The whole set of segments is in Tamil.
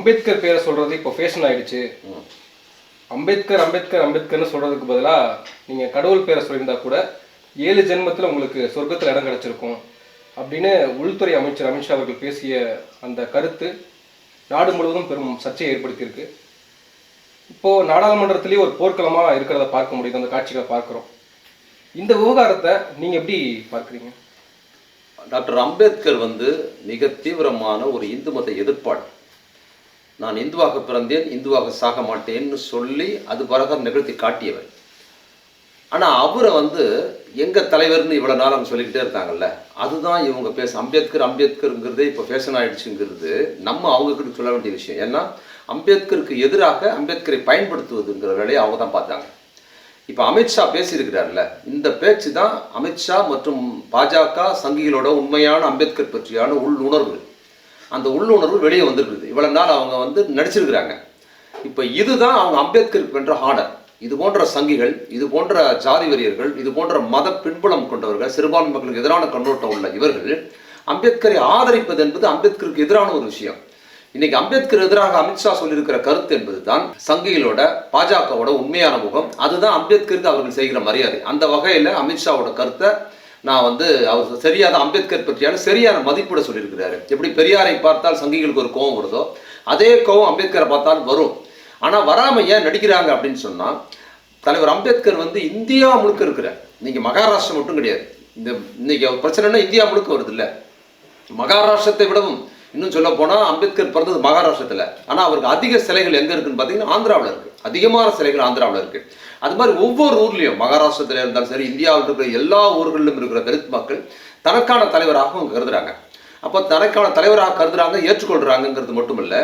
அம்பேத்கர் பேரை சொல்றது இப்போ ஃபேஷன் ஆயிடுச்சு. அம்பேத்கர் அம்பேத்கர் அம்பேத்கர்னு சொல்றதுக்கு பதிலா நீங்க கடவுள் பேரை சொல்லியிருந்தா கூட ஏழு ஜென்மத்துல உங்களுக்கு சொர்க்கத்துல இடம் கிடைச்சிருக்கும் அப்படின்னு உள்துறை அமைச்சர் அமித்ஷா அவர்கள் பேசிய அந்த கருத்து நாடு முழுவதும் பெரும் சர்ச்சையை ஏற்படுத்தியிருக்கு. இப்போ நாடாளுமன்றத்திலேயே ஒரு போர்க்களமா இருக்கிறத பார்க்க முடியுது அந்த காட்சிகளை பார்க்கிறோம். இந்த விவகாரத்தை நீங்க எப்படி பார்க்குறீங்க? டாக்டர் அம்பேத்கர் வந்து மிக தீவிரமான ஒரு இந்து மத எதிர்ப்பாளர் நான் இந்துவாக பிறந்தேன் இந்துவாக சாக மாட்டேன்னு சொல்லி அது பரகம் நிகழ்த்தி காட்டியவர். ஆனால் அவரை வந்து எங்கள் தலைவர்னு இவ்வளோ நாள் அவங்க சொல்லிக்கிட்டே இருக்காங்கல்ல அதுதான் இவங்க பேச அம்பேத்கர் அம்பேத்கருங்கிறதே இப்போ ஃபேஷன் ஆகிடுச்சுங்கிறது நம்ம அவங்கக்கிட்ட சொல்ல வேண்டிய விஷயம். ஏன்னா அம்பேத்கருக்கு எதிராக அம்பேத்கரை பயன்படுத்துவதுங்கிற வேலையை அவங்க தான் பார்த்தாங்க. இப்போ அமித்ஷா பேசியிருக்கிறார்ல இந்த பேச்சு தான் அமித்ஷா மற்றும் பாஜக சங்கிகளோட உண்மையான அம்பேத்கர் பற்றியான உள் உணர்வு. அந்த உள்ளுணர்வு வெளியே வந்திருக்குது. இவ்வளவு நாள் அவங்க வந்து நடிச்சிருக்கிறாங்க. இப்போ இதுதான் அவங்க அம்பேத்கருக்கு வென்ற ஹானர் இது போன்ற சங்கிகள் இது போன்ற ஜாதி வெறியர்கள் இது போன்ற மத பின்புலம் கொண்டவர்கள் சிறுபான்மை மக்களுக்கு எதிரான கண்ணோட்டம் உள்ள இவர்கள் அம்பேத்கரை ஆதரிப்பது என்பது அம்பேத்கருக்கு எதிரான ஒரு விஷயம். இன்னைக்கு அம்பேத்கர் எதிராக அமித்ஷா சொல்லியிருக்கிற கருத்து என்பது தான் சங்கிகளோட பாஜகவோட உண்மையான முகம். அதுதான் அம்பேத்கருக்கு அவர்கள் செய்கிற மரியாதை. அந்த வகையில் அமித்ஷாவோட கருத்தை நான் வந்து அவர் சரியான அம்பேத்கர் பற்றியான சரியான மதிப்பிட சொல்லியிருக்கிறாரு. எப்படி பெரியாரை பார்த்தால் சங்கிகளுக்கு ஒரு கோபம் வருதோ அதே கோபம் அம்பேத்கரை பார்த்தால் வரும். ஆனால் வராமல் ஏன் நடிக்கிறாங்க அப்படின்னு சொன்னால் தலைவர் அம்பேத்கர் வந்து இந்தியா முழுக்க இருக்கிறார். நீங்கள் மகாராஷ்டிரம் மட்டும் கிடையாது. இந்த இன்னைக்கு அவர் பிரச்சனைனா இந்தியா முழுக்க வருது இல்லை. மகாராஷ்டிரத்தை விடவும் இன்னும் சொல்ல போனால் அம்பேத்கர் பிறந்தது மகாராஷ்டிரத்தில். ஆனால் அவருக்கு அதிக சிலைகள் எங்கே இருக்குன்னு பார்த்தீங்கன்னா ஆந்திராவில் இருக்குது அதிகமான சிலைகள் ஆந்திராவில் இருக்குது அது மாதிரி ஒவ்வொரு ஊர்லேயும் மகாராஷ்டிரத்தில் இருந்தாலும் சரி இந்தியாவில் இருக்கிற எல்லா ஊர்களிலும் இருக்கிற தலித் மக்கள் தனக்கான தலைவராக அவங்க கருதுறாங்க. அப்போ தனக்கான தலைவராக கருதுறாங்க ஏற்றுக்கொள்கிறாங்கங்கிறது மட்டும் இல்லை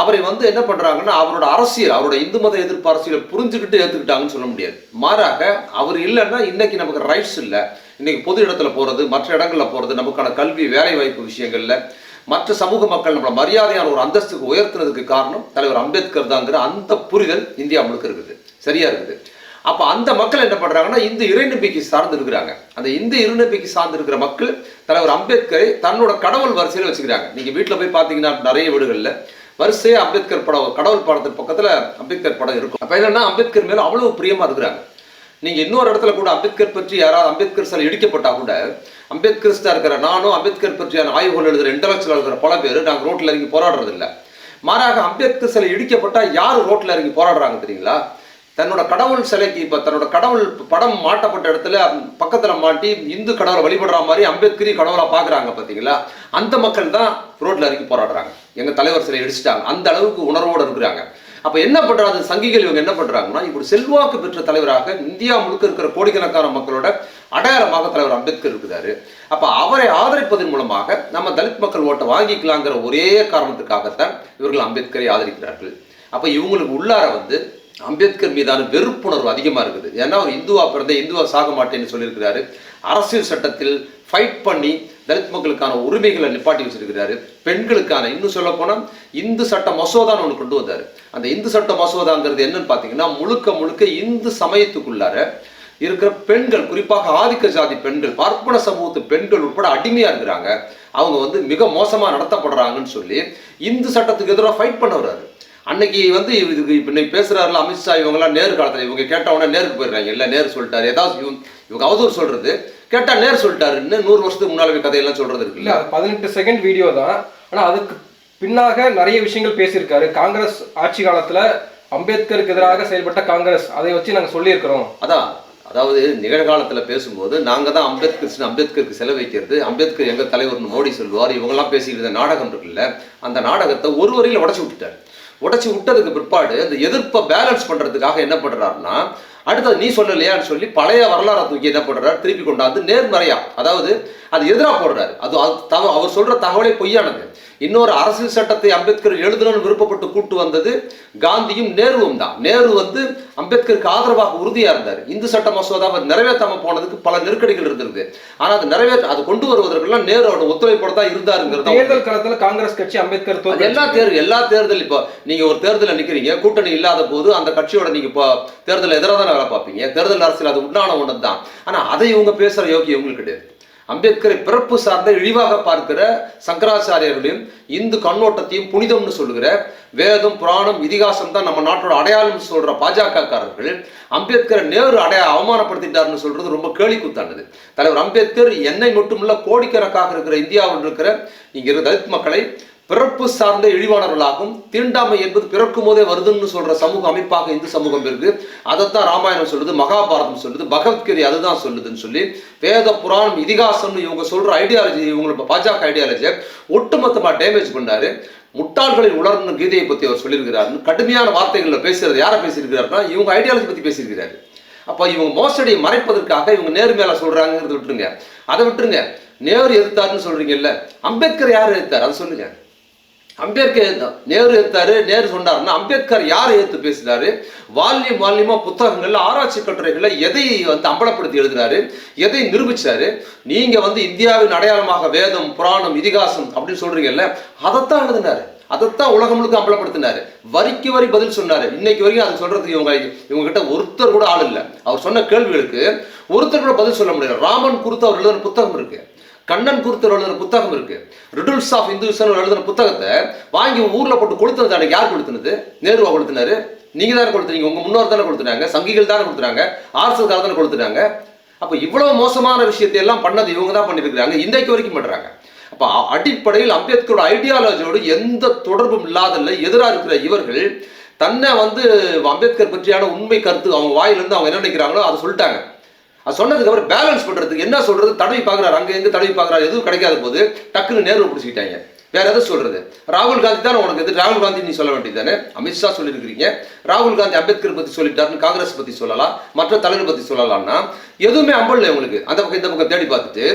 அவரை வந்து என்ன பண்ணுறாங்கன்னா அவரோட அரசியல் அவரோட இந்து மத எதிர்ப்பு அரசியலை புரிஞ்சுக்கிட்டு ஏற்றுக்கிட்டாங்கன்னு சொல்ல முடியாது. மாறாக அவர் இல்லைன்னா இன்னைக்கு நமக்கு ரைட்ஸ் இல்லை. இன்னைக்கு பொது இடத்துல போகிறது மற்ற இடங்களில் போகிறது நமக்கான கல்வி வேலை வாய்ப்பு விஷயங்களில் மற்ற சமூக மக்கள் நம்மளை மரியாதையான ஒரு அந்தஸ்துக்கு உயர்த்துறதுக்கு காரணம் தலைவர் அம்பேத்கர் தாங்கிற அந்த புரிதல் இந்தியா முழுக்க இருக்குது. சரியா இருக்குது. அப்ப அந்த மக்கள் என்ன பண்றாங்கன்னா இந்த இறைநம்பிக்கை சார்ந்து இருக்கிறாங்க அந்த இந்த இறைநம்பிக்கை சார்ந்து இருக்கிற மக்கள் தலைவர் அம்பேத்கரை தன்னோட கடவுள் வரிசையில் வச்சுக்கிறாங்க. நீங்க வீட்டுல போய் பார்த்தீங்கன்னா நிறைய வீடுகள்ல வரிசையாக அம்பேத்கர் படம் கடவுள் படத்துக்கு பக்கத்துல அம்பேத்கர் படம் இருக்கும். அப்போ என்னன்னா அம்பேத்கர் மேல அவ்வளவு பிரியமா இருக்கிறாங்க. நீங்க இன்னொரு இடத்துல கூட அம்பேத்கர் பற்றி யாராவது அம்பேத்கர் சிலை இடிக்கப்பட்டா கூட அம்பேத்கரிஸ்டா இருக்கிற நானும் அம்பேத்கர் பற்றியான ஆய்வுகள் எழுதுற இன்டலெக்சுவல் இருக்கிற பல பேர் நாங்கள் ரோட்ல இறங்கி போராடுறது இல்லை மாறாக அம்பேத்கர் சிலை இடிக்கப்பட்டா யார் ரோட்ல இறங்கி போராடுறாங்க தெரியுங்களா? தன்னோட கடவுள் சிலைக்கு இப்ப தன்னோட கடவுள் படம் மாட்டப்பட்ட இடத்துல பக்கத்துல மாட்டி இந்து கடவுளை வழிபடுற மாதிரி அம்பேத்கரி கடவுளா பாக்குறாங்க பாத்தீங்களா? அந்த மக்கள் தான் ரோட்ல இறங்கி போராடுறாங்க. எங்க தலைவர் சிலை இடிச்சிட்டாங்க. அந்த அளவுக்கு உணர்வோடு இருக்கிறாங்க. அப்போ என்ன பண்ணுறாங்க சங்கிகள் இவங்க என்ன பண்ணுறாங்கன்னா இப்படி செல்வாக்கு பெற்ற தலைவராக இந்தியா முழுக்க இருக்கிற கோடிக்கணக்கான மக்களோட அடையாளமாக தலைவர் அம்பேத்கர் இருக்கிறாரு. அப்போ அவரை ஆதரிப்பதன் மூலமாக நம்ம தலித் மக்கள் ஓட்டை வாங்கிக்கலாங்கிற ஒரே காரணத்துக்காகத்தான் இவர்கள் அம்பேத்கரை ஆதரிக்கிறார்கள். அப்போ இவங்களுக்கு உள்ளார வந்து அம்பேத்கர் மீதான வெறுப்புணர்வு அதிகமாக இருக்குது. ஏன்னா அவர் இந்துவா பிறந்த இந்துவா சாக மாட்டேன்னு சொல்லியிருக்கிறாரு. அரசியல் சட்டத்தில் ஃபைட் பண்ணி தலித் மக்களுக்கான உரிமைகளை நிப்பாட்டி வச்சிருக்கிறாரு. பெண்களுக்கான இன்னும் சொல்ல போனால் இந்து சட்ட மசோதான்னு ஒன்று கொண்டு வந்தார். அந்த இந்து சட்ட மசோதாங்கிறது என்னன்னு பார்த்தீங்கன்னா முழுக்க முழுக்க இந்து சமயத்துக்குள்ளார இருக்கிற பெண்கள் குறிப்பாக ஆதிக்க ஜாதி பெண்கள் பார்ப்பன சமூகத்து பெண்கள் உட்பட அடிமையா இருக்கிறாங்க. அவங்க வந்து மிக மோசமா நடத்தப்படுறாங்கன்னு சொல்லி இந்து சட்டத்துக்கு எதிராக ஃபைட் பண்ண வர்றாரு அன்னைக்கு வந்து இதுக்கு இப்போ இன்னைக்கு பேசுறாருல அமித்ஷா இவங்கெல்லாம் நேரு காலத்துல இவங்க கேட்ட உடனே நேருக்கு போயிடுறாங்க. இல்லை நேரு சொல்லிட்டாரு. ஏதாவது இவங்க இவங்க அவதூறு சொல்றது. கேட்டா நேர் சொல்லிட்டாருன்னு நூறு வருஷத்துக்கு முன்னால கதையெல்லாம் சொல்றது இல்ல இருக்குல்ல பதினெட்டு செகண்ட் வீடியோ தான். ஆனா அதுக்கு பின்னாக நிறைய விஷயங்கள் பேசியிருக்காரு. காங்கிரஸ் ஆட்சி காலத்துல அம்பேத்கருக்கு எதிராக செயல்பட்ட காங்கிரஸ். அதை வச்சு நாங்க சொல்லியிருக்கிறோம். அதான். அதாவது நிகழ்காலத்துல பேசும்போது நாங்க தான் அம்பேத்கர் அம்பேத்கருக்கு செலவழிக்கிறது அம்பேத்கர் எங்க தலைவர்னு மோடி சொல்லுவார். இவங்கெல்லாம் பேசிக்கிட்டு நாடகம் இருக்குல்ல அந்த நாடகத்தை ஒரு வரையில் உடச்சி விட்டுட்டாரு. உடச்சி விட்டதுக்கு பிற்பாடு அந்த எதிர்ப்பை பேலன்ஸ் பண்றதுக்காக என்ன பண்றாருன்னா அடுத்தது நீ சொல்லலையான்னு சொல்லி பழைய வரலாறை தூக்கி என்ன பண்றாரு? திருப்பி கொண்டாந்து நேர்மறையா அதாவது அது எதிராக போடுறாரு. அது அது தவ அவர் சொல்ற தகவலே பொய்யானது. இன்னொரு அரசியல் சட்டத்தை அம்பேத்கர் எழுதணும்னு விருப்பப்பட்டு கூட்டு வந்தது காந்தியும் நேருவும் தான். நேரு வந்து அம்பேத்கருக்கு ஆதரவாக உறுதியா இருந்தார். இந்து சட்ட மசோதாவை நிறைவேற்றாம போனதுக்கு பல நெருக்கடிகள் இருந்திருக்கு. ஆனா அது நிறைவேற்ற அது கொண்டு வருவதற்கெல்லாம் நேருவோட ஒத்துழைப்போட தான் இருந்தாருங்கிறது தேர்தல் களத்துல காங்கிரஸ் கட்சி அம்பேத்கர் எல்லா தேர்தல் எல்லா தேர்தல் இப்போ நீங்க ஒரு தேர்தலில் நிக்கிறீங்க கூட்டணி இல்லாத போது அந்த கட்சியோட நீங்க இப்போ தேர்தல் எதிராக தானே வேலை பார்ப்பீங்க. தேர்தல் அரசியல் அது உண்டான ஒன்று தான் ஆனா அதை இவங்க பேசுற யோக்கியம் இவங்களுக்கு கிடையாது. அம்பேத்கரை பிறப்பு சார்ந்த இழிவாக பார்க்கிற சங்கராச்சாரியர்களையும் இந்து கண்ணோட்டத்தையும் புனிதம்னு சொல்லுகிற வேதம் புராணம் இதிகாசம் தான் நம்ம நாட்டோட அடையாளம் சொல்ற பாஜகக்காரர்கள் அம்பேத்கரை நேரு அடைய அவமானப்படுத்திட்டாருன்னு சொல்றது ரொம்ப கேலி கூத்தானது தலைவர் அம்பேத்கர் என்னை மட்டுமல்ல கோடிக்கணக்காக இருக்கிற இந்தியாவில் இருக்கிற இங்க இருக்கிற தலித் மக்களை பிறப்பு சார்ந்த இழிவானவர்களாகும். தீண்டாமை என்பது பிறக்கும் போதே வருதுன்னு சொல்ற சமூக அமைப்பாக இந்து சமூகம் இருக்கு. அதைத்தான் ராமாயணம் சொல்லுது மகாபாரதம் சொல்லுது பகவத்கீதை அதுதான் சொல்லுதுன்னு சொல்லி வேத புராணம் இதிகாசம்னு இவங்க சொல்ற ஐடியாலஜி இவங்களை பாஜக ஐடியாலஜியை ஒட்டுமொத்தமா டேமேஜ் பண்ணாரு. முட்டாள்களின் உலர்னு கீதையை பத்தி அவர் சொல்லியிருக்கிறார். கடுமையான வார்த்தைகள்ல பேசுறது யாரை பேசியிருக்கிறாருன்னா இவங்க ஐடியாலஜி பத்தி பேசியிருக்கிறாரு. அப்ப இவங்க மோசடியை மறைப்பதற்காக இவங்க நேர் மேல சொல்றாங்கிறத விட்டுருங்க. அதை விட்டுருங்க. நேரு எதிர்த்தாருன்னு சொல்றீங்கல்ல அம்பேத்கர் யார் எதிர்த்தார்? அதை சொல்லுங்க. அம்பேத்கர் நேரு எதிர்த்தாரு நேரு சொன்னாருன்னா அம்பேத்கர் யாரை ஏற்று பேசினாரு? வால்யம் வால்யமா புத்தகங்கள்ல ஆராய்ச்சி கட்டுரைகள்ல எதை வந்து அம்பலப்படுத்தி எழுதினாரு எதை நிரூபிச்சாரு? நீங்க வந்து இந்தியாவின் அடையாளமாக வேதம் புராணம் இதிகாசம் அப்படின்னு சொல்றீங்கல்ல அதைத்தான் எழுதினாரு. அதைத்தான் உலகம் முழுக்க அம்பலப்படுத்தினாரு. வரிக்கு வரி பதில் சொன்னாரு. இன்னைக்கு வரைக்கும் அதை சொல்றதுக்கு இவங்க இவங்க கிட்ட ஒருத்தர் கூட ஆள் இல்லை. அவர் சொன்ன கேள்விகளுக்கு ஒருத்தர் கூட பதில் சொல்ல முடியல. ராமன் குறித்து அவர் எழுதின புத்தகம் இருக்கு. கண்ணன் குறித்து எழுதுன புத்தகம் இருக்கு. ரிடுல்ஸ் ஆஃப் இந்துசன் எழுதுன புத்தகத்தை வாங்கி ஊர்ல போட்டு கொடுத்தது அன்னைக்கு யார் கொடுத்தனது நேருவா கொடுத்தினாரு நீங்க தானே கொடுத்தீங்க உங்க முன்னோர் தானே கொடுத்துட்டாங்க சங்கிகள் தானே கொடுத்துட்டாங்க ஆர்எஸ்எஸ் தானே கொடுத்துட்டாங்க அப்ப இவ்வளவு மோசமான விஷயத்தை எல்லாம் பண்ணது இவங்க தான் பண்ணிருக்காங்க இன்றைக்கு வரைக்கும் பண்றாங்க. அப்ப அடிப்படையில் அம்பேத்கரோட ஐடியாலஜியோடு எந்த தொடர்பும் இல்லாதல்ல எதிராக இருக்கிற இவர்கள் தன்னை வந்து அம்பேத்கர் பற்றியான உண்மை கருத்து அவங்க வாயிலிருந்து அவங்க என்ன நினைக்கிறாங்களோ அதை சொல்லிட்டாங்க. அது சொன்னதுக்கு அப்புறம் பேலன்ஸ் பண்றதுக்கு என்ன சொல்றது? தடவி பார்க்கறாரு. அங்க எங்க தடவி பார்க்கறாரு? எதுவும் கிடைக்காத போது டக்குன்னு நேரு பிடிச்சிக்கிட்டாங்க. வேற எதை சொல்றது? ராகுல் காந்தி தான் உனக்கு எது ராகுல் காந்தி நீ சொல்ல வேண்டியது தானே? அமித்ஷா சொல்லியிருக்கிறீங்க. ராகுல் காந்தி அம்பேத்கர் பத்தி சொல்லிட்டாருன்னு காங்கிரஸ் பத்தி சொல்லலாம். மற்ற தலைவர் பத்தி சொல்லலாம்னா எதுவுமே அம்பல்ல உங்களுக்கு. அந்த பக்கம் இந்த பக்கம் தேடி பார்த்துட்டு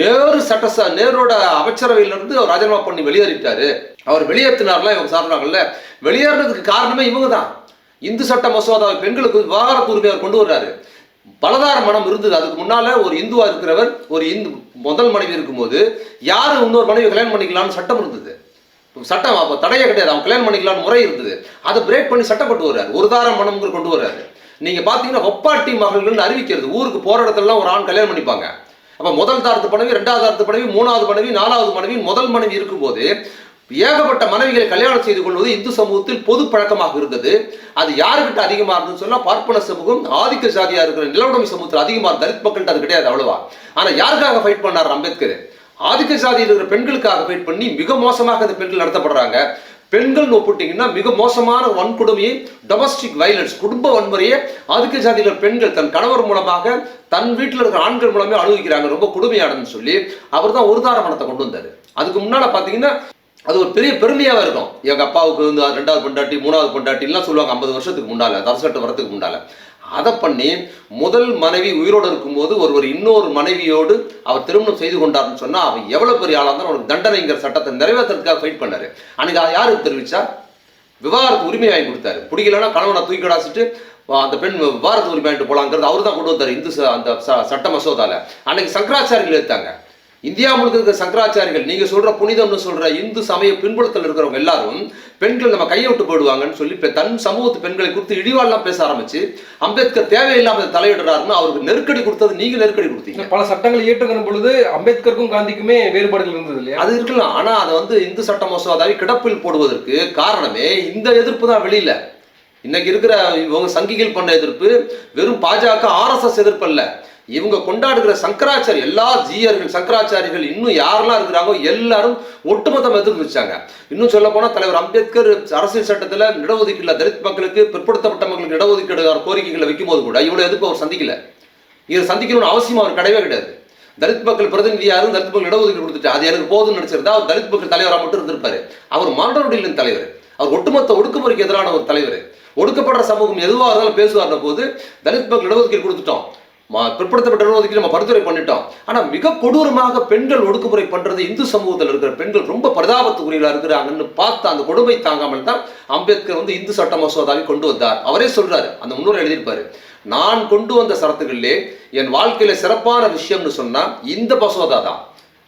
நேரு சட்டச நேரோட அமைச்சரவையிலிருந்து அவர் ராஜினாமா பண்ணி வெளியேறிட்டாரு. அவர் வெளியேற்றினார்லாம் இவங்க சாப்பிட்றாங்கல்ல. வெளியேறினதுக்கு காரணமே இவங்க தான். இந்து சட்ட மசோதாவை பெண்களுக்கு விவாகரத்து உரிமை அவர் கொண்டு வர்றாரு. பலதார மனம் இருந்தது. அதுக்கு முன்னால ஒரு இந்துவா இருக்கிறவர் ஒரு இந்து முதல் மனைவி இருக்கும்போது யாரு இன்னொரு மனைவி கல்யாணம் பண்ணிக்கலாம்னு சட்டம் இருந்தது. சட்டம் அப்போ தடையே கிடையாது. அவன் கல்யாணம் பண்ணிக்கலாம்னு முறை இருந்தது. அதை பிரேக் பண்ணி சட்டம் கொண்டு வர்றாரு. ஒரு தார மனம்ங்கிற கொண்டு வர்றாரு. நீங்க பாத்தீங்கன்னா ஒப்பாட்டி மகள்கள்னு அறிவிக்கிறது. ஊருக்கு போற இடத்துலலாம் ஒரு ஆண் கல்யாணம் பண்ணிப்பாங்க. அப்ப முதல் தாரத்து மனைவி ரெண்டாவது தாரத்து மனைவி மூணாவது மனைவி நாலாவது மனைவி முதல் மனைவி இருக்கும்போது ஏகப்பட்ட மனைவிகளை கல்யாணம் செய்து கொள்வது இந்து சமூகத்தில் பொது பழக்கமாக இருந்தது. அது யாருக்கிட்ட அதிகமாக இருந்ததுன்னு சொன்னா பார்ப்பன சமூகம் ஆதிக்க ஜாதியாக இருக்கிற நிலவுடைமை சமூகத்தில் அதிகமாக தலித் மக்கள்கிட்ட அது கிடையாது அவ்வளவா. ஆனா யாருக்காக ஃபைட் பண்ணார் அம்பேத்கர்? ஆதிக்க ஜாதியில் இருக்கிற பெண்களுக்காக ஃபைட் பண்ணி மிக மோசமாக அந்த பெண்கள் நடத்தப்படுறாங்க. பெண்கள் ஒப்பிட்டீங்கன்னா மிக மோசமான வன்கொடுமையை டொமஸ்டிக் வைலன்ஸ் குடும்ப வன்முறையை ஆதிக்க ஜாதியில் பெண்கள் தன் கணவர் மூலமாக தன் வீட்டில் இருக்கிற ஆண்கள் மூலமே அனுபவிக்கிறாங்க. ரொம்ப கொடுமையானதுன்னு சொல்லி அவர் தான் ஒரு தார மனத்தை கொண்டு வந்தார். அதுக்கு முன்னால பாத்தீங்கன்னா அது ஒரு பெரிய பெருமையாக இருக்கும். எங்க அப்பாவுக்கு வந்து ரெண்டாவது பொண்டாட்டி மூணாவது பொண்டாட்டிலாம் சொல்லுவாங்க ஐம்பது வருஷத்துக்கு முன்னால தரசட்டு வரத்துக்கு முன்னால. அதை பண்ணி முதல் மனைவி உயிரோடு இருக்கும்போது ஒருவர் இன்னொரு மனைவியோடு அவர் திருமணம் செய்து கொண்டார்னு சொன்னா அவன் எவ்வளவு பெரிய ஆளாக இருந்தாலும் அவனுக்கு தண்டனைங்கிற சட்டத்தை நிறைவேற்றுறதுக்காக ஃபைட் பண்ணாரு. அன்னைக்கு அதை யாருக்கு தெரிவிச்சா? விவாகரத்து உரிமை வாங்கி கொடுத்தாரு. பிடிக்கலன்னா கணவனை தூக்கி கடாசிட்டு அந்த பெண் விவாகரத்து உரிமை வாங்கிட்டு போலாங்கிறது அவர் தான் கொண்டு வந்தார் இந்து ச- அந்த ச- சட்ட மசோதாவில் அன்னைக்கு சங்கராச்சாரிகள் எடுத்தாங்க. இந்தியா முழுக்க இருக்கிற சங்கராச்சாரிகள் நீங்க சொல்ற புனிதம்னு சொல்ற இந்து சமய பின்புலத்தில் இருக்கிறவங்க எல்லாரும் பெண்கள் நம்ம கையை விட்டு போயிடுவாங்கன்னு சொல்லி தன் சமூகத்து பெண்களை குறித்து இழிவாலாம் பேச ஆரம்பிச்சு அம்பேத்கர் தேவையில்லாம தலையிடுறாருன்னு அவருக்கு நெருக்கடி கொடுத்தது நீங்க நெருக்கடி கொடுத்தீங்க. பல சட்டங்கள் இயற்றுகிற பொழுது அம்பேத்கருக்கும் காந்திக்குமே வேறுபாடுகள் இருந்தது இல்லையா? அது இருக்கலாம். ஆனா அதை வந்து இந்து சட்ட மசோதாவை கிடப்பில் போடுவதற்கு காரணமே இந்த எதிர்ப்பு தான் வெளியில. இன்னைக்கு இருக்கிற இவங்க சங்கிகள் பண்ண எதிர்ப்பு வெறும் பாஜக ஆர்எஸ்எஸ் எதிர்ப்பு அல்ல. இவங்க கொண்டாடுகிற சங்கராச்சாரி எல்லா ஜீயர்கள் சங்கராச்சாரிகள் இன்னும் யாரெல்லாம் இருக்கிறாங்களோ எல்லாரும் ஒட்டுமொத்தம் எதிர்ப்பு வச்சாங்க இன்னும் சொல்ல போனால் தலைவர் அம்பேத்கர் அரசியல் சட்டத்துல இடஒதுக்கீடுல தலித் மக்களுக்கு பிற்படுத்தப்பட்ட மக்களுக்கு இடஒதுக்கீடு கோரிக்கைகளை வைக்கும்போது கூட இவ்வளோ எதிர்ப்பு அவர் சந்திக்கல. இதை சந்திக்கணும்னு அவசியம் அவர் கிடையவே கிடையாது. தலித் மக்கள் பிரதிநிதியாரும் தலித் மக்கள் இடஒதுக்கீடு கொடுத்துட்டு அது எனக்கு போதும்னு நினைச்சிருந்தா அவர் தலித் மக்கள் தலைவராக மட்டும் இருந்திருப்பாரு. அவர் மாண்டோடியின் தலைவர். அவர் ஒட்டுமொத்த ஒடுக்குமுறைக்கு எதிரான ஒரு தலைவர். ஒடுக்கப்படுற சமூகம் எதுவாக இருந்தாலும் பேசுவார்ன போது தலித் மக்கள் இடஒதுக்கீடு கொடுத்துட்டோம். பிற்படுத்தப்பட்டவர்கள் பிற்படுத்தப்பட்ட நம்ம பரிந்துரை பண்ணிட்டோம். ஆனால் மிக கொடூரமாக பெண்கள் ஒடுக்குமுறை பண்ணுறது இந்து சமூகத்தில் இருக்கிற பெண்கள் ரொம்ப பரிதாபத்துக்குரியலாக இருக்கிறாங்கன்னு பார்த்து அந்த கொடுமை தாங்காமல் தான் அம்பேத்கர் வந்து இந்து சட்ட மசோதாவை கொண்டு வந்தார். அவரே சொல்றாரு அந்த முன்னோர் எழுதியிருப்பாரு நான் கொண்டு வந்த சரத்துகளிலே என் வாழ்க்கையில சிறப்பான விஷயம்னு சொன்னா இந்த மசோதா தான்.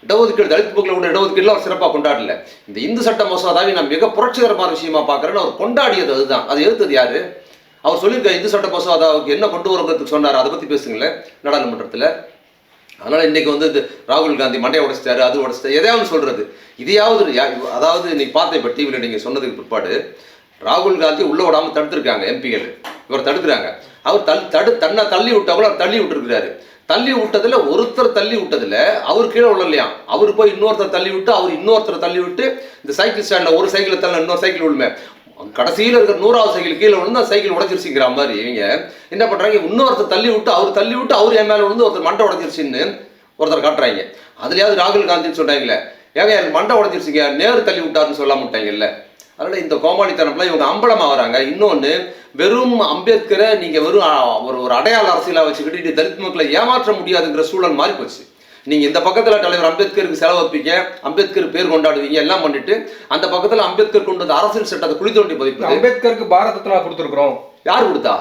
இடஒதுக்கீடு தலித் மக்களோட இடஒதுக்கீடுல அவர் சிறப்பாக கொண்டாடல. இந்த இந்து சட்ட மசோதாவை நான் மிக புரட்சிகரமான விஷயமா பார்க்குறேன்னு அவர் கொண்டாடியது அதுதான். அது எடுத்தது யாரு? அவர் சொல்லியிருக்க இந்து சட்ட மசோதாவுக்கு என்ன கொண்டு வரதுக்கு சொன்னார். அதை பற்றி பேசுங்களேன். நாடாளுமன்றத்தில். அதனால் இன்னைக்கு வந்து இது ராகுல் காந்தி மண்டையை உடைச்சிட்டாரு அது உடைச்சிட்டாரு. எதையாவது சொல்கிறது இதையாவது அதாவது நீ பார்த்த இப்போ டிவியில் நீங்கள் சொன்னதுக்கு பிற்பாடு ராகுல் காந்தி உள்ள விடாமல் தடுத்திருக்காங்க எம்பிகள் இவர் தடுக்கிறாங்க. அவர் தள்ளி தடு தன்னை தள்ளி விட்டவங்கள அவர் தள்ளி விட்டுருக்கிறாரு. தள்ளி விட்டதில் ஒருத்தர் தள்ளி விட்டதில் அவர் கீழே விழலையா அவர் போய் இன்னொருத்தர் தள்ளி விட்டு அவர் இன்னொருத்தர் தள்ளி விட்டு இந்த சைக்கிள் ஸ்டாண்டில் ஒரு சைக்கிள் தள்ள இன்னொரு சைக்கிள் விழுமே? கடைசியில் இருக்கிற நூறாவது சைக்கிள் கீழே விழுந்து அந்த சைக்கிள் உடச்சிருச்சுங்கிற மாதிரி இவங்க என்ன பண்ணுறாங்க இன்னொருத்தர் தள்ளி விட்டு அவர் தள்ளி விட்டு அவர் என் மேலே விழுந்து ஒருத்தர் மண்டை உடைச்சிருச்சுன்னு ஒருத்தர் காட்டுறாங்க. அதுலேயாவது ராகுல் காந்தின்னு சொன்னாங்களே ஏங்க எனக்கு மண்டை உடைச்சிருச்சுங்க நேரு தள்ளி விட்டாருன்னு சொல்ல மாட்டாங்கல்ல அதனால் இந்த கோமாளித்தனம்லாம் இவங்க அம்பலமாக வராங்க இன்னொன்று வெறும் அம்பேத்கரை நீங்கள் வெறும் ஒரு ஒரு அடையாள அரசியலாக வச்சுக்கிட்டு தலித் மக்களை ஏமாற்ற முடியாதுங்கிற சூழல் மாறி போச்சு நீங்க இந்த பக்கத்துல தலைவர் அம்பேத்கருக்கு செலவு வைப்பீங்க அம்பேத்கர் பேர் கொண்டாடுவீங்க எல்லாம் பண்ணிட்டு அந்த பக்கத்துல அம்பேத்கர் கொண்டு வந்த அரசியல் சட்டத்தை குழி தோண்டி பதிப்பது. அம்பேத்கருக்கு பாரத் ரத்னா கொடுத்துருக்குறோம். யார் கொடுத்தா?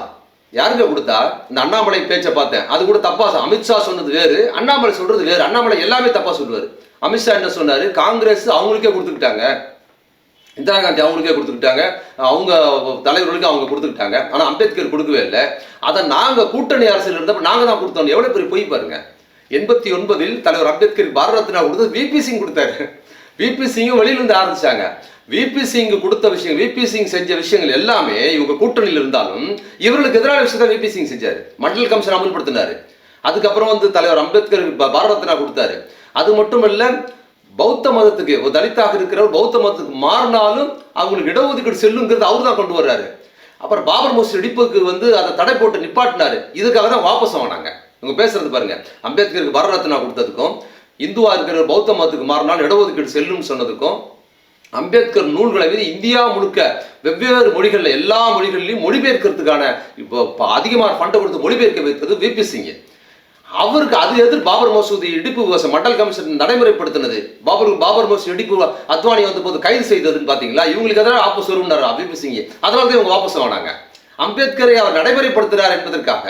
யாருங்க கொடுத்தா? இந்த அண்ணாமலை பேச்சை பார்த்தேன். அது கூட தப்பா அமித்ஷா சொன்னது வேறு அண்ணாமலை சொல்றது வேறு அண்ணாமலை எல்லாமே தப்பா சொல்லுவாரு. அமித்ஷா என்ன சொன்னாரு? காங்கிரஸ் அவங்களுக்கே கொடுத்துக்கிட்டாங்க. இந்திரா காந்தி அவங்களுக்கே கொடுத்துக்கிட்டாங்க. அவங்க தலைவர்களுக்கு அவங்க கொடுத்துக்கிட்டாங்க. ஆனா அம்பேத்கர் கொடுக்கவே இல்லை. அதை நாங்க கூட்டணி அரசியல் இருந்தப்ப நாங்க தான் கொடுத்தோம். எவ்வளவு பெரிய பொய் பாருங்க. எண்பத்தி ஒன்பதில் தலைவர் அம்பேத்கர் பாரத ரத்னா கொடுத்தது விபி சிங் கொடுத்தாரு. விபி சிங்கும் வெளியிலிருந்து ஆரம்பிச்சாங்க. விபி சிங் கொடுத்த விஷயம் விபி சிங் செஞ்ச விஷயங்கள் எல்லாமே இவங்க கூட்டணியில் இருந்தாலும் இவர்களுக்கு எதிரான விஷயத்த விபி சிங் செஞ்சாரு. மண்டல் கமிஷன் அமல்படுத்தினாரு. அதுக்கப்புறம் வந்து தலைவர் அம்பேத்கர் பாரத ரத்னா கொடுத்தாரு. அது மட்டும் இல்ல பௌத்த மதத்துக்கு ஒரு தலித்தாக இருக்கிறவர் பௌத்த மதத்துக்கு மாறினாலும் அவங்களுக்கு இடஒதுக்கீடு செல்லுங்கிறது அவர் தான் கொண்டு வர்றாரு. அப்புறம் பாபர் மசூதி இடிப்புக்கு வந்து அதை தடை போட்டு நிப்பாட்டினாரு. இதுக்காக தான் வாபஸ் வாங்கினாங்க. இவங்க பேசுறது பாருங்க. அம்பேத்கருக்கு வரரத்னா ரத்னா கொடுத்ததுக்கும் இந்துவா இருக்கிற பௌத்த மதத்துக்கு மாறினால் இடஒதுக்கீடு செல்லும்னு சொன்னதுக்கும் அம்பேத்கர் நூல்களை வந்து இந்தியா முழுக்க வெவ்வேறு மொழிகளில் எல்லா மொழிகளிலையும் மொழிபெயர்க்கிறதுக்கான இப்போ அதிகமாக அதிகமான ஃபண்டை கொடுத்து மொழிபெயர்க்க வைத்தது விபி சிங் அவருக்கு அது எதிர் பாபர் மசூதி இடிப்பு விவசாயம் மண்டல் கமிஷன் நடைமுறைப்படுத்தினது. பாபர் பாபர் மசூதி இடிப்பு அத்வானி வந்த போது கைது செய்ததுன்னு பாத்தீங்களா? இவங்களுக்கு எதிராக வாபஸ் வரும்னாரு விபி சிங் அதனால தான் இவங்க வாபஸ் வாங்கினாங்க. அம்பேத்கரை அவர் நடைமுறைப்படுத்துகிறார் என்பதற்காக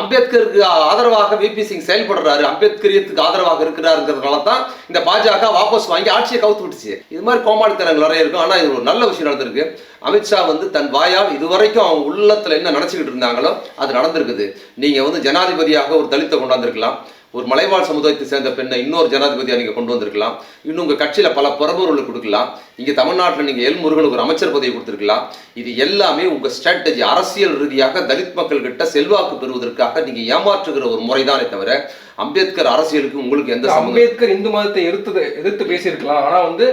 அம்பேத்கருக்கு ஆதரவாக விபி சிங் செயல்படுறாரு. அம்பேத்கரியத்துக்கு ஆதரவாக இருக்கிறாருங்கிறதுனால தான் இந்த பாஜக வாபஸ் வாங்கி ஆட்சியை கவுத்து விட்டுச்சு. இது மாதிரி கோமாளித்தனங்கள் நிறைய இருக்கும் ஆனால் இது ஒரு நல்ல விஷயம் நடந்திருக்கு. அமித்ஷா வந்து தன் வாயால் இதுவரைக்கும் அவங்க உள்ளத்தில் என்ன நினச்சிக்கிட்டு இருந்தாங்களோ அது நடந்திருக்குது. நீங்கள் வந்து ஜனாதிபதியாக ஒரு தலித்தை கொண்டாந்துருக்கலாம். ஒரு மலைவாழ் சமுதாயத்தை சேர்ந்த பெண்ணை இன்னொரு ஜனாதிபதியா நீங்க கொண்டு வந்திருக்கலாம். இன்னும் உங்க கட்சியில பல பிரபுர்களுக்கு கொடுக்கலாம். இங்க தமிழ்நாட்டுல நீங்க எல் முருகனுக்கு ஒரு அமைச்சர் பதவி கொடுத்திருக்கலாம். இது எல்லாமே உங்க ஸ்ட்ராட்டஜி அரசியல் ரீதியாக தலித் மக்கள் கிட்ட செல்வாக்கு பெறுவதற்காக நீங்க ஏமாற்றுகிற ஒரு முறைதானே தவிர அம்பேத்கர் அரசியலுக்கு உங்களுக்கு எந்த அம்பேத்கர் இந்து மதத்தை எதிர்த்து எதிர்த்து பேசியிருக்கலாம். ஆனா வந்து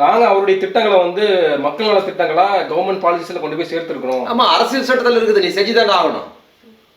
நாங்க அவருடைய திட்டங்களை வந்து மக்கள் நல திட்டங்களா கவர்மெண்ட் பாலிசிஸ்ல கொண்டு போய் சேர்த்திருக்கிறோம். ஆமா அரசியல் சட்டத்துல இருக்குது நீ செஞ்சுதானே ஆகணும்.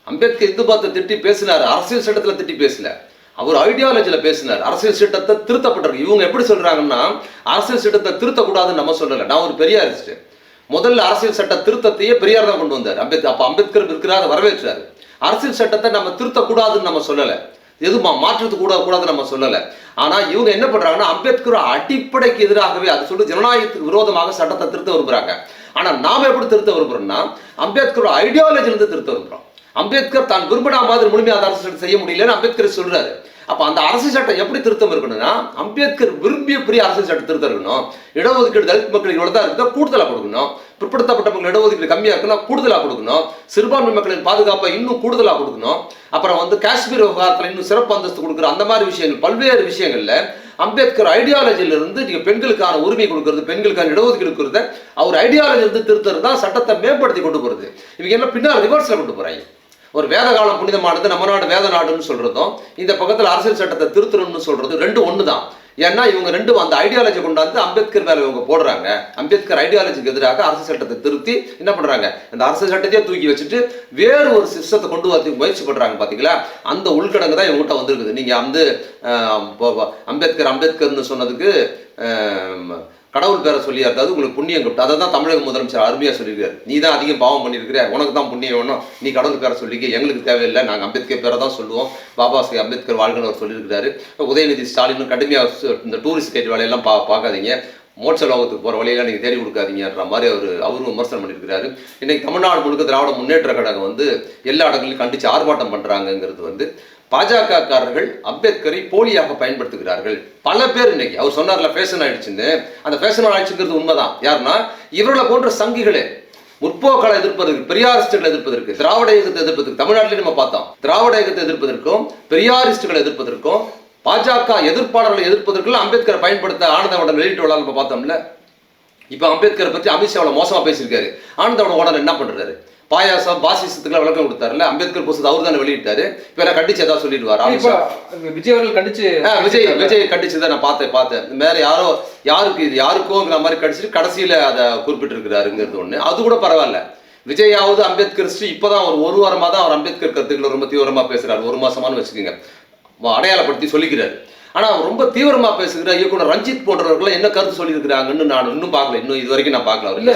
அம்பேத்கர் இந்து மதத்தை திட்டி பேசினார் அரசியல் சட்டத்தில் திட்டி பேசல. அவர் ஐடியாலஜியில் பேசினார். அரசியல் சட்டத்தை திருத்தப்பட்டிருக்கு. இவங்க எப்படி சொல்றாங்கன்னா அரசியல் சட்டத்தை திருத்தக்கூடாதுன்னு நம்ம சொல்லலை. நான் ஒரு பெரியாரிஸ்ட் முதல்ல அரசியல் சட்ட திருத்தத்தையே பெரியார் தான் கொண்டு வந்தார். அம்பேத்கர் அப்போ அம்பேத்கர் இருக்கிறார் வரவேற்றார். அரசியல் சட்டத்தை நம்ம திருத்தக்கூடாதுன்னு நம்ம சொல்லலை. எதுவும் மா- மாற்றத்துக்கு கூட கூடாது நம்ம சொல்லல. ஆனா இவங்க என்ன பண்றாங்கன்னா அம்பேத்கர் அடிப்படைக்கு எதிராகவே அது சொல்லி ஜனநாயகத்துக்கு விரோதமாக சட்டத்தை திருத்த விரும்புறாங்க. ஆனா நாம எப்படி திருத்த விரும்புறோம்னா அம்பேத்கர் ஐடியாலஜில இருந்து திருத்த விரும்புறோம். அம்பேத்கர் தான் விரும்பினா மாதிரி முழுமையாக அரசு சட்டம் செய்ய முடியலன்னு அம்பேத்கர் சொல்றாரு. அப்ப அந்த அரசு சட்டம் எப்படி திருத்தம் இருக்கணும்னா அம்பேத்கர் விரும்பிய பெரிய அரசு சட்டம் திருத்தம் இருக்கணும். இடஒதுக்கீடு தலித் மக்களுக்கு தான் இருந்தால் கூடுதலா கொடுக்கணும். பிற்படுத்தப்பட்ட மக்கள் இடஒதுக்கீடு கம்மியா இருக்குன்னா கூடுதலா கொடுக்கணும். சிறுபான்மை மக்களின் பாதுகாப்பை இன்னும் கூடுதலா கொடுக்கணும். அப்புறம் வந்து காஷ்மீர் விவகாரத்துல இன்னும் சிறப்பு அந்தஸ்து கொடுக்குற அந்த மாதிரி விஷயங்கள் பல்வேறு விஷயங்கள்ல அம்பேத்கர் ஐடியாலஜிலிருந்து நீங்க பெண்களுக்கான உரிமை கொடுக்கறது பெண்களுக்கான இடஒதுக்கீடு கொடுக்கறத அவர் ஐடியாலஜி இருந்து திருத்தறது தான் சட்டத்தை மேம்படுத்தி கொண்டு போறது. இவங்க என்ன பின்னால் ரிவர்ஸ்ல கொண்டு போறாங்க. ஒரு வேத காலம் புனிதமானது நம்ம நாடு வேத நாடுன்னு சொல்றதும் இந்த பக்கத்தில் அரசியல் சட்டத்தை திருத்தணும்னு சொல்றது ரெண்டு ஒன்று தான் ஏன்னா இவங்க ரெண்டும் அந்த ஐடியாலஜி கொண்டாந்து அம்பேத்கர் மேல இவங்க போடுறாங்க. அம்பேத்கர் ஐடியாலஜிக்கு எதிராக அரசியல் சட்டத்தை திருத்தி என்ன பண்றாங்க? இந்த அரசியல் சட்டத்தையே தூக்கி வச்சுட்டு வேறு ஒரு சிஸ்டத்தை கொண்டு வரதுக்கு முயற்சி பண்றாங்க பாத்தீங்களா? அந்த உள்கடங்கு தான் இவங்ககிட்ட வந்திருக்குது. நீங்க வந்து அம்பேத்கர் அம்பேத்கர்னு சொன்னதுக்கு கடவுள் பேரை சொல்லியா இருக்காது உங்களுக்கு புண்ணியம் கொடுத்து அதை தான் தமிழக முதலமைச்சர் அருமையாக சொல்லியிருக்காரு. நீ தான் அதிகம் பாவம் பண்ணியிருக்கிற உனக்கு தான் புண்ணியம் வேணும். நீ கடவுள் பேரை சொல்லிக்க எங்களுக்கு தேவையில்லை. நாங்கள் அம்பேத்கர் பேரை தான் சொல்லுவோம். பாபா சாஹேப் அம்பேத்கர் வாழ்கன்னு அவர் சொல்லியிருக்கிறாரு. உதயநிதி ஸ்டாலினும் கடுமையாக இந்த டூரிஸ்ட் கைட் வேலையெல்லாம் பா பார்க்காதீங்க. மோட்ச லோகத்துக்கு போகிற வழியெல்லாம் நீங்கள் தேடி கொடுக்காதீங்கன்ற மாதிரி அவர் அவரும் விமர்சனம் பண்ணியிருக்கிறாரு. இன்றைக்கி தமிழ்நாடு முழுக்க திராவிட முன்னேற்ற கழகம் வந்து எல்லா இடங்களையும் கண்டித்து ஆர்ப்பாட்டம் பண்ணுறாங்கங்கிறது வந்து பாஜக காரர்கள் அம்பேத்கரை போலியாக பயன்படுத்துகிறார்கள். பல பேர் இன்னைக்கு அவர் சொன்னார்ல ஃபேஷன் ஆயிடுச்சுன்னு. அந்த ஃபேஷன் ஆயிடுச்சுங்கிறது உண்மைதான். யாருன்னா இவர்களை போன்ற சங்கிகளே முற்போக்களை எதிர்ப்பதற்கு பெரியாரிஸ்டுகளை எதிர்ப்பதற்கு திராவிட இயக்கத்தை எதிர்ப்பதற்கு தமிழ்நாட்டிலே நம்ம பார்த்தோம். திராவிட இயக்கத்தை எதிர்ப்பதற்கும் பெரியாரிஸ்டுகளை எதிர்ப்பதற்கும் பாஜக எதிர்ப்பாளர்களை எதிர்ப்பதற்குலாம் அம்பேத்கரை பயன்படுத்த ஆனந்தவுடன் வெளியிட்டு நம்ம பார்த்தோம்ல. இப்போ அம்பேத்கரை பற்றி அமித்ஷா அவ்வளோ மோசமா பேசியிருக்காரு. ஆனந்தவுடன் உடனே என்ன பண்றாரு? பாயாசம் பாசிசத்துக்குலாம் விளக்கம் கொடுத்தாருல்ல? அம்பேத்கர் புஸ்தகம் அவர் தானே வெளியிட்டாரு. இப்போ என்ன கண்டிச்சு ஏதாவது சொல்லிடுவார்? விஜய் அவர்கள் கண்டிச்சு விஜய் விஜய் கண்டிச்சதை நான் பார்த்தேன் பார்த்தேன். வேற யாரோ யாருக்கு இது யாருக்கோங்கிற மாதிரி கடிச்சிட்டு கடைசியில அதை குறிப்பிட்டிருக்கிறாருங்கிறது ஒண்ணு. அது கூட பரவாயில்ல. விஜயாவது அம்பேத்கர் இப்போதான் ஒரு ஒரு வாரமா தான் அவர் அம்பேத்கர் கருத்துக்களை ரொம்ப தீவிரமா பேசுறாரு. ஒரு மாசமானு வச்சுக்கோங்க. அடையாளப்படுத்தி சொல்லிக்கிறாரு. ஆனா அவர் ரொம்ப தீவிரமா பேசுகிற இயக்குனர் ரஞ்சித் போன்றவர்கள் என்ன கருத்து சொல்லியிருக்கிறாங்கன்னு நான் இன்னும் பார்க்கல. இன்னும் இது வரைக்கும் நான் பார்க்கல இல்ல.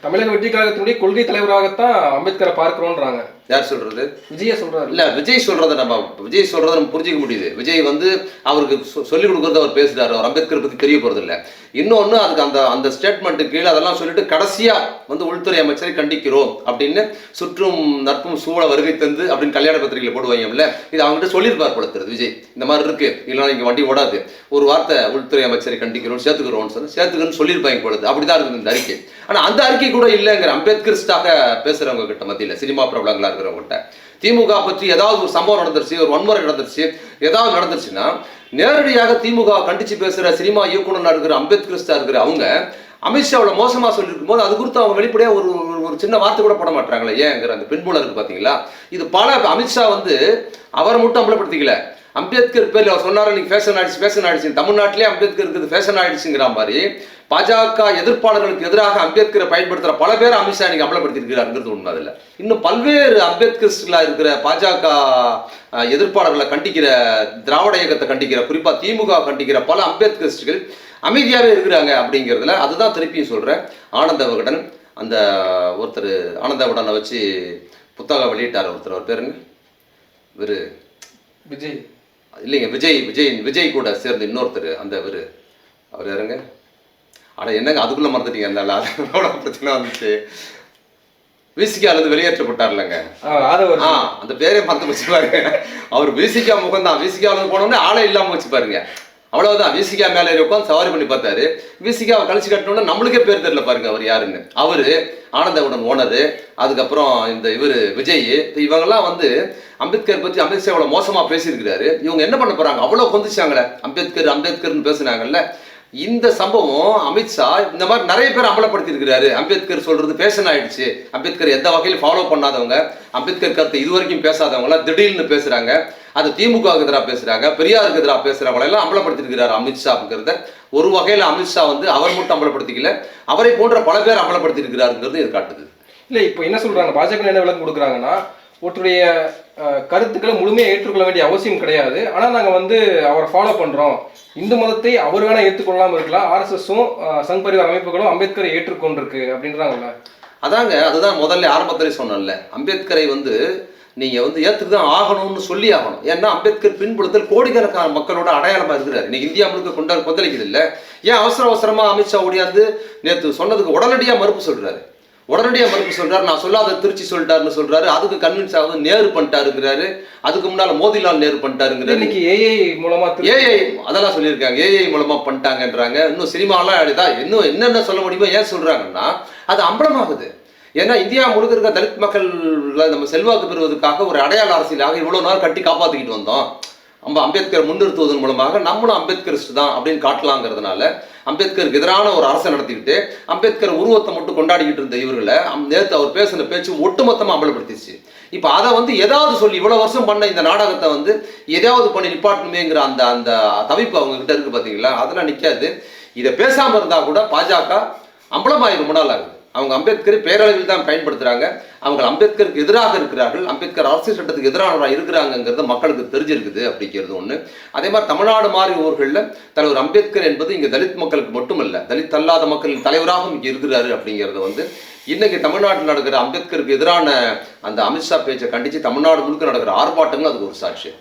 தமிழக வெற்றி கழகத்தினுடைய கொள்கை தலைவராகத்தான் அம்பேத்கரை பார்க்கிறோன்றாங்க. யார் சொல்றது? விஜய சொல்றாரு. இல்ல விஜய் சொல்றத நம்ம விஜய் சொல்றத நம்ம புரிஞ்சுக்க முடியுது. விஜய் வந்து அவருக்கு சொல்லிக் கொடுக்கறத அவர் பேசுறாரு. அவர் அம்பேத்கர் பத்தி தெரிய போறது இல்ல. இன்னொன்னு அதுக்கு அந்த அந்த ஸ்டேட்மெண்ட் கீழே அதெல்லாம் சொல்லிட்டு கடைசியா வந்து உள்துறை அமைச்சரை கண்டிக்கிறோம் அப்படின்னு சுற்றும் நட்பும் சூழ வருகை தந்து அப்படின்னு கல்யாண பத்திரிகையில போடுவாங்கல்ல இது அவங்ககிட்ட சொல்லியிருப்பார் போல தெரியுது விஜய். இந்த மாதிரி இருக்கு. இல்லைன்னா இங்க வண்டி ஓடாது. ஒரு வார்த்தை உள்துறை அமைச்சரை கண்டிக்கிறோம் சேர்த்துக்கிறோம்னு சொல்லி சேர்த்துக்கன்னு சொல்லியிருப்பாங்க பொழுது அப்படிதான் இருக்குது இந்த அறிக்கை. ஆனா அந்த அறிக்கை கூட இல்லைங்கிற அம்பேத்கரிஸ்டாக பேசுறவங்க கிட்ட மத்தியில சினிமா பிரபலங்களா இருக்கிறவங்ககிட்ட. திமுக பற்றி ஏதாவது ஒரு சம்பவம் நடந்துருச்சு ஒரு வன்முறை நடந்துருச்சு ஏதாவது நடந்துருச்சுன்னா நேரடியாக திமுக கண்டிச்சு பேசுற சினிமா இயக்குனர் இருக்கிற அம்பேத்கரிஸ்டா இருக்கிற அவங்க அமித்ஷாவில் மோசமா சொல்லியிருக்கும் போது அது குறித்து அவங்க வெளிப்படையா ஒரு ஒரு- ஒரு சின்ன வார்த்தை கூட போட மாட்டாங்களே ஏங்கிற அந்த பின்புலம் இருக்கு பாத்தீங்களா? இது பல அமித்ஷா வந்து அவரை மட்டும் அம்பலப்படுத்திக்கல. அம்பேத்கர் பேர் அவர் சொன்னார் நீங்க ஃபேஷன் ஆயிடுச்சு ஃபேஷன் ஆயிடுச்சு தமிழ்நாட்டிலே அம்பேத்கர் இருக்குது ஃபேஷன் ஆயிடுச்சுங்கிற மாதிரி. பாஜக எதிர்ப்பாளர்களுக்கு எதிராக அம்பேத்கரை பயன்படுத்துற பல பேர் அமித்ஷா நீங்க அமலப்படுத்தியிருக்கிறாருங்கிறது உண்மை அதில். இன்னும் பல்வேறு அம்பேத்கர்ஸ்லாம் இருக்கிற பாஜக எதிர்ப்பாளர்களை கண்டிக்கிற திராவிட இயக்கத்தை கண்டிக்கிற குறிப்பா திமுக கண்டிக்கிற பல அம்பேத்கரிஸ்டுகள் அமைதியாகவே இருக்கிறாங்க அப்படிங்கிறதுல அதுதான் திருப்பியும் சொல்றேன். ஆனந்த விகடன் அந்த ஒருத்தர் ஆனந்த விகடனை வச்சு புத்தகம் வெளியிட்டார் ஒருத்தர். அவர் பேருங்க இவர் விஜய். இல்லைங்க விஜய் விஜய் விஜய் கூட சேர்ந்து இன்னொருத்தர் அந்த இவர். அவர் யாருங்க? அட என்னங்க அதுக்குள்ள மறந்துட்டீங்க ஆளு. அதோட பிரச்சனை வந்துச்சு. விசிகால இருந்து வெளியேற்றப்பட்டார்லங்க. ஆ அந்த பேரே மறந்து போச்சு பாருங்க. அவர் விசிகா முகம் தான் விசிகால போனோடனே ஆளே இல்லாம வச்சு பாருங்க. அவ்வளவுதான். விசிகா மேலே ஏறி உட்காந்து சவாரி பண்ணி பார்த்தாரு. விசிகாவை கழிச்சு கட்டணும்னா நம்மளுக்கே பேர் தெரியல பாருங்க அவர் யாருன்னு. அவரு ஆனந்தவுடன் ஓனரு அதுக்கப்புறம் இந்த இவரு விஜய். இவங்கெல்லாம் வந்து அம்பேத்கர் பத்தி அமித்ஷா அவ்வளவு மோசமா பேசியிருக்கிறாரு. இவங்க என்ன பண்ண போறாங்க? அவ்வளவு கொந்துச்சாங்களே. அம்பேத்கர் அம்பேத்கர்னு பேசுனாங்கல்ல. இந்த சம்பவம் அமித்ஷா இந்த மாதிரி நிறைய பேர் அமலப்படுத்தி இருக்கிறாரு அம்பேத்கர் சொல்றது பேஷன் ஆயிடுச்சு. அம்பேத்கர் எந்த வகையில் ஃபாலோ பண்ணாதவங்க அம்பேத்கர் கருத்தை இது வரைக்கும் பேசாதவங்க திடீர்னு பேசுறாங்க. அது திமுகவுக்கு எதிராக பேசுறாங்க பெரியாருக்கு எதிராக பேசுறவங்களை எல்லாம் அமலப்படுத்தி இருக்கிறாரு அமித்ஷாங்கிறத ஒரு வகையில் அமித்ஷா வந்து அவர் மட்டும் அமலப்படுத்திக்கல அவரை போன்ற பல பேர் அமலப்படுத்தி இருக்கிறாருங்கிறது இது காட்டுது. இல்ல இப்போ என்ன சொல்றாங்க? பாஜக என்ன விளக்கம் கொடுக்குறாங்கன்னா ஒருத்தருடைய கருத்துக்களை முழுமையாக ஏற்றுக்கொள்ள வேண்டிய அவசியம் கிடையாது. ஆனால் நாங்கள் வந்து அவரை ஃபாலோ பண்ணுறோம் இந்து மதத்தை அவர் வேணால் ஏற்றுக்கொள்ளாமல் இருக்கலாம். ஆர்எஸ்எஸும் சங் பரிவார் அமைப்புகளும் அம்பேத்கரை ஏற்றுக்கொண்டிருக்கு அப்படின்றாங்கல்ல. அதாங்க அதுதான் முதல்ல ஆரம்பத்திலே சொன்னேன்ல. அம்பேத்கரை வந்து நீங்கள் வந்து ஏற்றுக்கு தான் ஆகணும்னு சொல்லி ஆகணும். ஏன்னா அம்பேத்கர் பின்புலத்தில் கோடிக்கணக்கான மக்களோட அடையாளமாக இருக்கிறார். இன்னைக்கு இந்தியா முழுக்க கொண்டாட கொந்தளிக்குது இல்லை? ஏன் அவசர அவசரமாக அமித்ஷா ஓடியாந்து நேற்று சொன்னதுக்கு உடனடியாக மறுப்பு சொல்கிறாரு உடனடியா மறுப்பு சொல்றாரு நான் சொல்லாத திருச்சி சொல்லிட்டாருன்னு சொல்றாரு. அதுக்கு கன்வின்ஸ் ஆகுது நேரு பண்ணிட்டாருங்கிறாரு. அதுக்கு முன்னால மோதிலால் நேரு பண்ணிட்டாருங்கிறாரு. இன்னைக்கு ஏஐ மூலமா திரு- ஏஐ அதெல்லாம் சொல்லியிருக்காங்க. ஏஐ மூலமா பண்ணிட்டாங்கன்றாங்க. இன்னும் சினிமாலாம் எழுதா இன்னும் என்னென்ன சொல்ல முடியுமோ ஏன் சொல்றாங்கன்னா அது அம்பலமாகுது. ஏன்னா இந்தியா முழுக்க இருக்க தலித் மக்கள் நம்ம செல்வாக்கு பெறுவதற்காக ஒரு அடையாள அரசியலாக இவ்வளவு நாள் கட்டி காப்பாத்திக்கிட்டு வந்தோம். நம்ம அம்பேத்கர் முன்னிறுத்துவதன் மூலமாக நம்மளும் அம்பேத்கரிஸ்ட் தான் அப்படின்னு காட்டலாங்கிறதுனால அம்பேத்கருக்கு எதிரான ஒரு அரசை நடத்திக்கிட்டு அம்பேத்கர் உருவத்தை மட்டும் கொண்டாடிக்கிட்டு இருந்த இவர்களை அம்- அவர் பேசின பேச்சு ஒட்டுமொத்தமாக அம்பலப்படுத்திச்சு. இப்போ அதை வந்து ஏதாவது சொல்லி இவ்வளோ வருஷம் பண்ண இந்த நாடகத்தை வந்து எதையாவது பண்ணி நிப்பாட்டணுமேங்கிற அந்த அந்த தவிப்பு அவங்க கிட்ட இருக்கு பார்த்தீங்களா அதெல்லாம் நிற்காது இதை பேசாமல் இருந்தால் கூட பாஜக அம்பலமாயிரம் முன்னாள் ஆகுது அவங்க அம்பேத்கரை பேரளவில் தான் பயன்படுத்துறாங்க. அவங்க அம்பேத்கருக்கு எதிராக இருக்கிறார்கள். அம்பேத்கர் அரசியல் சட்டத்துக்கு எதிரானவராக இருக்கிறாங்கிறது மக்களுக்கு தெரிஞ்சிருக்குது அப்படிங்கிறது ஒன்று அதே மாதிரி தமிழ்நாடு மாதிரி ஊர்களில் தலைவர் அம்பேத்கர் என்பது இங்கே தலித் மக்களுக்கு மட்டுமல்ல தலித் அல்லாத மக்களின் தலைவராகவும் இங்கே இருக்கிறாரு அப்படிங்கிறது வந்து இன்னைக்கு தமிழ்நாட்டில் நடக்கிற அம்பேத்கருக்கு எதிரான அந்த அமித்ஷா பேச்சை கண்டித்து தமிழ்நாடு முழுக்க நடக்கிற ஆர்ப்பாட்டங்கள் அதுக்கு ஒரு சாட்சி.